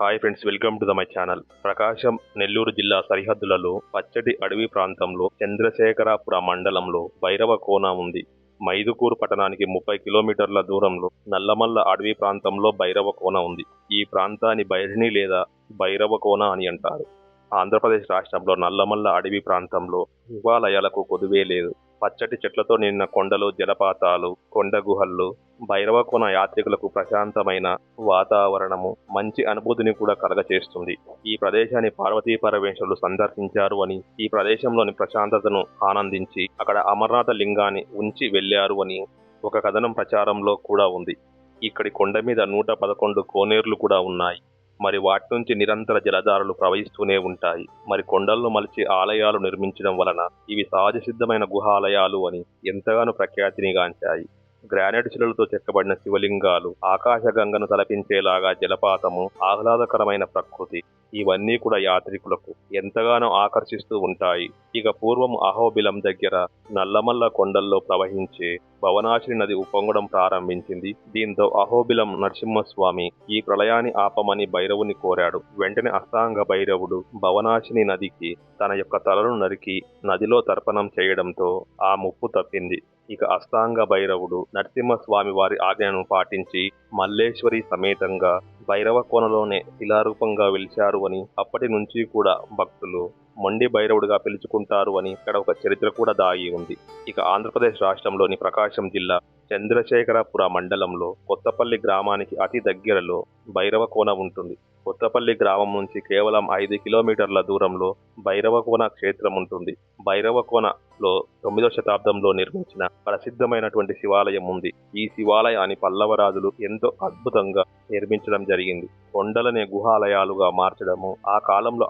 Hi friends welcome to the my channel Prakasam Nellore జిల్లా సరిహద్దులలో పచ్చటి అడవి ప్రాంతంలో చంద్రశేఖరాపుర మండలంలో భైరవ కోన ఉంది. మైదుకూరు పట్టణానికి ముప్పై కిలోమీటర్ల దూరంలో నల్లమల్ల అడవి ప్రాంతంలో భైరవ కోన ఉంది. ఈ ప్రాంతాన్ని బైరిణి లేదా భైరవ కోన అని అంటారు. ఆంధ్రప్రదేశ్ రాష్ట్రంలో నల్లమల్ల అడవి ప్రాంతంలో శివాలయాలకు కొదువే లేదు. పచ్చటి చెట్లతో నిన్న కొండలు జలపాతాలు కొండ గుహల్లో భైరవకోన యాత్రికులకు ప్రశాంతమైన వాతావరణము మంచి అనుభూతిని కూడా కలగచేస్తుంది. ఈ ప్రదేశాన్ని పార్వతీ పరమేశ్వరులు సందర్శించారు అని ఈ ప్రదేశంలోని ప్రశాంతతను ఆనందించి అక్కడ అమర్నాథ లింగాన్ని ఉంచి వెళ్ళారు అని ఒక కథనం ప్రచారంలో కూడా ఉంది. ఇక్కడి కొండ మీద నూట పదకొండు కోనేర్లు కూడా ఉన్నాయి. మరి వాటి నుంచి నిరంతర జలధారలు ప్రవహిస్తూనే ఉంటాయి. మరి కొండలను మలిచి ఆలయాలు నిర్మించడం వలన ఇవి సహజ సిద్ధమైన గుహాలయాలు అని ఎంతగానో ప్రఖ్యాతినిగాంచాయి గ్రానైట్ శిలలతో చెక్కబడిన శివలింగాలు ఆకాశగంగను తలపించేలాగా జలపాతము ఆహ్లాదకరమైన ప్రకృతి. ఇవన్నీ కూడా యాత్రికులకు ఎంతగానో ఆకర్షిస్తూ ఉంటాయి. ఇక పూర్వం అహోబిలం దగ్గర నల్లమల్ల కొండల్లో ప్రవహించే భవనాశిని నది ఉప్పొంగడం ప్రారంభించింది. దీంతో అహోబిలం నరసింహస్వామి ఈ ప్రళయాన్ని ఆపమని భైరవుని కోరాడు. వెంటనే అష్టాంగ భైరవుడు భవనాశిని నదికి తన యొక్క తలను నరికి నదిలో తర్పణం చేయడంతో ఆ ముప్పు తప్పింది. ఇక అష్టాంగ భైరవుడు నరసింహస్వామి వారి ఆజ్ఞను పాటించి మల్లేశ్వరి సమేతంగా భైరవ కోనలోనే శిలారూపంగా వెలిచారు అని అప్పటి నుంచి కూడా భక్తులు మొండి భైరవుడిగా పిలుచుకుంటారు అని ఇక్కడ ఒక చరిత్ర కూడా దాగి ఉంది. ఇక ఆంధ్రప్రదేశ్ రాష్ట్రంలోని ప్రకాశం జిల్లా చంద్రశేఖరపుర మండలంలో కొత్తపల్లి గ్రామానికి అతి దగ్గరలో భైరవ కోన ఉంటుంది. కొత్తపల్లి గ్రామం నుంచి కేవలం ఐదు కిలోమీటర్ల దూరంలో భైరవకోన క్షేత్రం ఉంటుంది. భైరవకోనలో తొమ్మిదవ శతాబ్దంలో నిర్మించిన ప్రసిద్ధమైనటువంటి శివాలయం ఉంది. ఈ శివాలయాన్ని పల్లవరాజులు ఎంతో అద్భుతంగా నిర్మించడం జరిగింది. కొండలనే గుహాలయాలుగా మార్చడము ఆ కాలంలో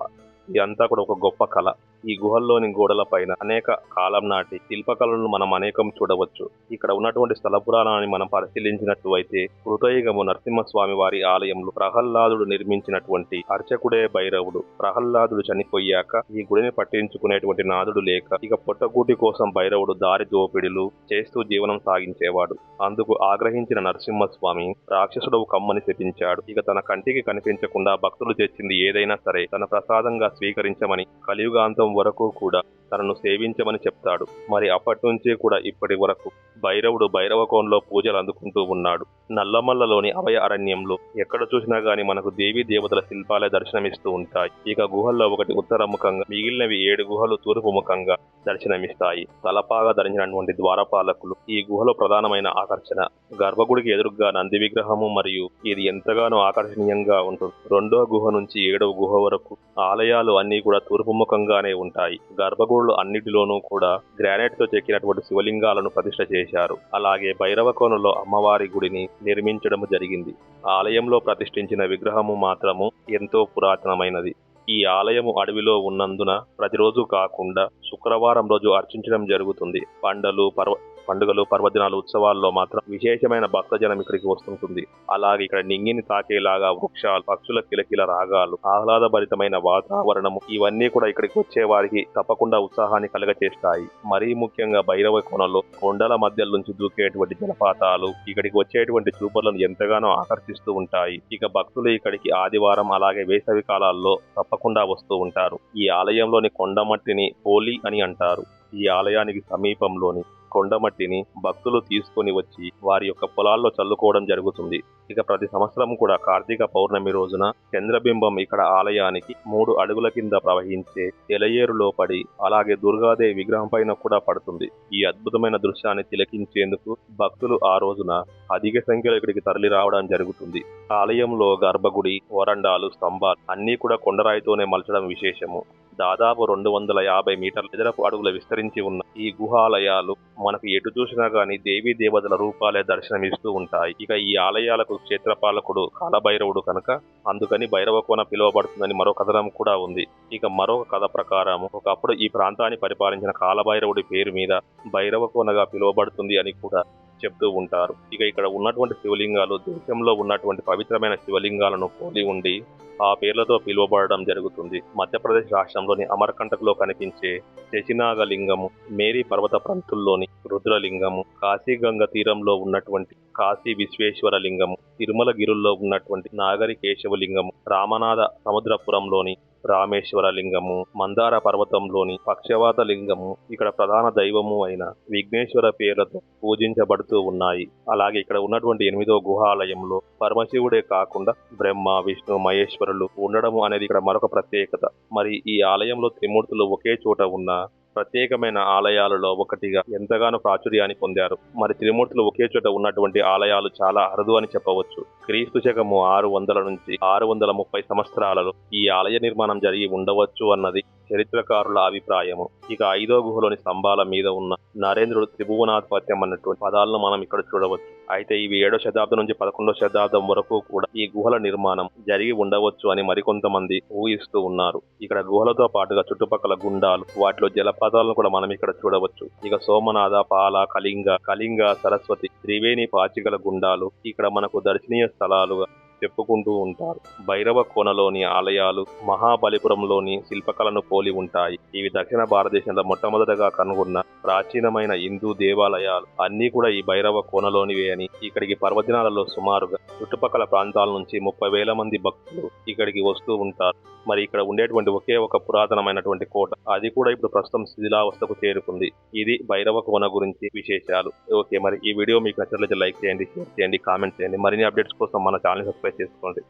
ఇదంతా కూడా ఒక గొప్ప కళ. ఈ గుహల్లోని గోడల పైన అనేక కాలం నాటి శిల్పకళలను మనం అనేకం చూడవచ్చు. ఇక్కడ ఉన్నటువంటి స్థల పురాణాన్ని మనం పరిశీలించినట్లు అయితే కృతయుగము నరసింహస్వామి వారి ఆలయంలో ప్రహ్లాదుడు నిర్మించినటువంటి అర్చకుడే భైరవుడు. ప్రహ్లాదుడు చనిపోయాక ఈ గుడిని పట్టించుకునేటువంటి నాదుడు లేక ఇక పొట్టగూటి కోసం భైరవుడు దారి దోపిడిలు చేస్తూ జీవనం సాగించేవాడు. అందుకు ఆగ్రహించిన నరసింహస్వామి రాక్షసుడు కమ్మని శపించాడు. ఇక తన కంటికి కనిపించకుండా భక్తులు తెచ్చింది ఏదైనా సరే తన ప్రసాదంగా స్వీకరించమని కలియుగాంతం వరకు కూడా తనను సేవించమని చెప్తాడు. మరి అప్పటినుంచి కూడా ఇప్పటి వరకు భైరవుడు భైరవకోణంలో పూజలు అందుకుంటూ ఉన్నాడు. నల్లమల్లలోని అభయ అరణ్యంలో ఎక్కడ చూసినా గాని మనకు దేవీ దేవతల శిల్పాలే దర్శనమిస్తూ ఉంటాయి. ఇక గుహల్లో ఒకటి ఉత్తరముఖంగా మిగిలినవి ఏడు గుహలు తూర్పు ముఖంగా దర్శనమిస్తాయి. తలపాగా ధరించినటువంటి ద్వారపాలకులు ఈ గుహలో ప్రధానమైన ఆకర్షణ. గర్భగుడికి ఎదురుగా నంది విగ్రహము మరియు ఇది ఎంతగానో ఆకర్షణీయంగా ఉంటుంది. రెండో గుహ నుంచి ఏడవ గుహ వరకు ఆలయాలు అన్నీ కూడా తూర్పు ముఖంగానే ఉంటాయి. గర్భగుడి గర్భగుడులు అన్నిటిలోనూ కూడా గ్రానైట్తో చెక్కినటువంటి శివలింగాలను ప్రతిష్ట చేశారు. అలాగే భైరవకోనలో అమ్మవారి గుడిని నిర్మించడం జరిగింది. ఆలయంలో ప్రతిష్ఠించిన విగ్రహము మాత్రము ఎంతో పురాతనమైనది. ఈ ఆలయము అడవిలో ఉన్నందున ప్రతిరోజు కాకుండా శుక్రవారం రోజు అర్చించడం జరుగుతుంది. పండలు పర్వ పండుగలు పర్వదినాలు ఉత్సవాల్లో మాత్రం విశేషమైన భక్తజనం ఇక్కడికి వస్తుంటుంది. అలాగే ఇక్కడ నింగిని తాకేలాగా వృక్షాలు పక్షుల కిలకిల రాగాలు ఆహ్లాదభరితమైన వాతావరణము ఇవన్నీ కూడా ఇక్కడికి వచ్చే వారికి తప్పకుండా ఉత్సాహాన్ని కలగచేస్తాయి. మరీ ముఖ్యంగా భైరవ కోణంలో కొండల మధ్య నుంచి దూకేటువంటి జలపాతాలు ఇక్కడికి వచ్చేటువంటి చూపర్లను ఎంతగానో ఆకర్షిస్తూ ఉంటాయి. ఇక భక్తులు ఇక్కడికి ఆదివారం అలాగే వేసవి కాలాల్లో తప్పకుండా వస్తూ ఉంటారు. ఈ ఆలయంలోని కొండమట్టిని హోలీ అని అంటారు. ఈ ఆలయానికి సమీపంలోని కొండమట్టిని భక్తులు తీసుకొని వచ్చి వారి యొక్క పొలాల్లో చల్లుకోవడం జరుగుతుంది. ఇక ప్రతి సంవత్సరం కూడా కార్తీక పౌర్ణమి రోజున చంద్రబింబం ఇక్కడ ఆలయానికి మూడు అడుగుల కింద ప్రవహించే ఎలయేరులో పడి అలాగే దుర్గాదేవి విగ్రహం పైన కూడా పడుతుంది. ఈ అద్భుతమైన దృశ్యాన్ని తిలకించేందుకు భక్తులు ఆ రోజున అధిక సంఖ్యలో ఇక్కడికి తరలి రావడం జరుగుతుంది. ఆలయంలో గర్భగుడి వరండాలు స్తంభాలు అన్నీ కూడా కొండరాయితోనే మలచడం విశేషము. దాదాపు రెండు వందల యాభై మీటర్ల ఎదురపు అడుగుల విస్తరించి ఉన్న ఈ గుహాలయాలు మనకు ఎటు చూసినా గాని దేవీ దేవతల రూపాలే దర్శనమిస్తూ ఉంటాయి. ఇక ఈ ఆలయాలకు క్షేత్రపాలకుడు కాలభైరవుడు కనుక అందుకని భైరవకోన పిలువబడుతుందని మరో కథనం కూడా ఉంది. ఇక మరొక కథ ప్రకారం ఒకప్పుడు ఈ ప్రాంతాన్ని పరిపాలించిన కాలభైరవుడి పేరు మీద భైరవకోనగా పిలువబడుతుంది అని కూడా చెప్తూ ఉంటారు. ఇక ఇక్కడ ఉన్నటువంటి శివలింగాలు దేశంలో ఉన్నటువంటి పవిత్రమైన శివలింగాలను పోలి ఉండి ఆ పేర్లతో పిలువబడడం జరుగుతుంది. మధ్యప్రదేశ్ రాష్ట్రంలోని అమర్కంటక్లో కనిపించే శశినాగలింగము మేరీ పర్వత ప్రాంతుల్లోని రుద్రలింగము కాశీగంగ తీరంలో ఉన్నటువంటి కాశీ విశ్వేశ్వర లింగము తిరుమల గిరుల్లో ఉన్నటువంటి నాగరి కేశవలింగము రామనాథ సముద్రపురంలోని రామేశ్వర లింగము మందార పర్వతంలోని పక్షవాత లింగము ఇక్కడ ప్రధాన దైవము అయిన విఘ్నేశ్వర పేర్లతో పూజించబడుతూ ఉన్నాయి. అలాగే ఇక్కడ ఉన్నటువంటి ఎనిమిదో గుహాలయంలో పరమశివుడే కాకుండా బ్రహ్మ విష్ణు మహేశ్వరులు ఉండడము అనేది ఇక్కడ మరొక ప్రత్యేకత. మరి ఈ ఆలయంలో త్రిమూర్తులు ఒకే చోట ఉన్న ప్రత్యేకమైన ఆలయాలలో ఒకటిగా ఎంతగానో ప్రాచుర్యాన్ని పొందారు. మరి త్రిమూర్తులు ఒకే చోట ఉన్నటువంటి ఆలయాలు చాలా అరుదు అని చెప్పవచ్చు. క్రీస్తు శకము ఆరు వందల నుంచి ఆరు వందల ముప్పై సంవత్సరాలలో ఈ ఆలయ నిర్మాణం జరిగి ఉండవచ్చు అన్నది చరిత్రకారుల అభిప్రాయము. ఇక ఐదో గుహలోని స్తంభాల మీద ఉన్న నరేంద్రుడు త్రిభువనాధిపత్యం అన్నటువంటి పదాలను మనం ఇక్కడ చూడవచ్చు. అయితే ఇవి ఏడో శతాబ్దం నుంచి పదకొండో శతాబ్దం వరకు కూడా ఈ గుహల నిర్మాణం జరిగి ఉండవచ్చు అని మరికొంతమంది ఊహిస్తూ ఉన్నారు. ఇక్కడ గుహలతో పాటుగా చుట్టుపక్కల గుండాలు వాటిలో జలపాతాలను కూడా మనం ఇక్కడ చూడవచ్చు. ఇక సోమనాథ పాల కళింగ కళింగ సరస్వతి త్రివేణి పాచికల గుండాలు ఇక్కడ మనకు దర్శనీయ స్థలాలుగా చెప్పుకుంటూ ఉంటారు. భైరవ కోనలోని ఆలయాలు మహాబలిపురంలోని శిల్పకళను పోలి ఉంటాయి. ఇవి దక్షిణ భారతదేశంలో మొట్టమొదటగా కనుగొన్న ప్రాచీనమైన హిందూ దేవాలయాలు అన్నీ కూడా ఈ భైరవ కోనలోనివే అని ఇక్కడికి పర్వదినాలలో సుమారుగా చుట్టుపక్కల ప్రాంతాల నుంచి ముప్పై వేల మంది భక్తులు ఇక్కడికి వస్తూ ఉంటారు. మరి ఇక్కడ ఉండేటువంటి ఒకే ఒక పురాతనమైనటువంటి కోట అది కూడా ఇప్పుడు ప్రస్తుతం శిథిలావస్థకు చేరుకుంది. ఇది భైరవ కోన గురించి విశేషాలు. ఓకే మరి ఈ వీడియో మీకు నచ్చినట్లయితే లైక్ చేయండి షేర్ చేయండి కామెంట్ చేయండి. మరిన్ని అప్డేట్స్ కోసం మన ఛానల్ సబ్స్క్రైబ్ చేసుకోండి.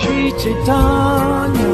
Sri